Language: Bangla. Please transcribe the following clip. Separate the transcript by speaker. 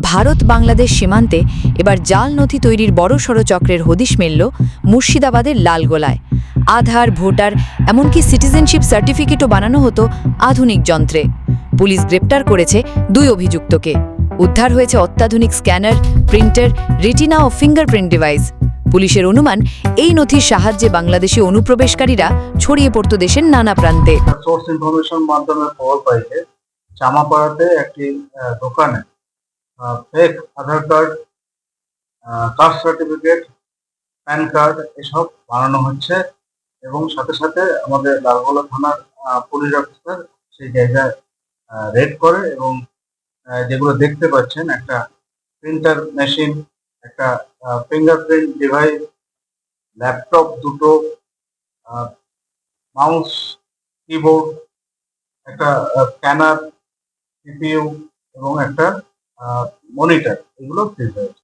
Speaker 1: ভারত বাংলাদেশ সীমান্তে এবার জাল নথি তৈরির বড় সড় চক্রের হদিশ মিলল মুর্শিদাবাদের লালগোলায় আধার, ভোটার, এমনকি সিটিজেনশিপ সার্টিফিকেটও বানানো হতো আধুনিক যন্ত্রে। পুলিশ গ্রেপ্তার করেছে দুই অভিযুক্তকে। উদ্ধার হয়েছে অত্যাধুনিক স্ক্যানার, প্রিন্টার, রেটিনা ও ফিঙ্গারপ্রিন্ট ডিভাইস। পুলিশের অনুমান, এই নথির সাহায্যে বাংলাদেশি অনুপ্রবেশকারীরা ছড়িয়ে পড়তো দেশের নানা প্রান্তে।
Speaker 2: সোর্স ইনফরমেশন মাধ্যমে খবর পাইছে। জামাপাড়াতে একটি দোকানে fake Aadhaar card caste certificate PAN card এসব বানানো হচ্ছে এবং সাথে সাথে আমাদের লালগোলা থানার পুলিশ অফিসার সেই জায়গায় রেড করে এবং যেগুলো দেখতে পাচ্ছেন একটা প্রিন্টার মেশিন একটা ফিঙ্গারপ্রিন্ট ডিভাইস ল্যাপটপ দুটো মাউস কিবোর্ড একটা স্ক্যানার সিপিইউ এবং একটা মনিটর এগুলো ফ্রিজ হয়েছে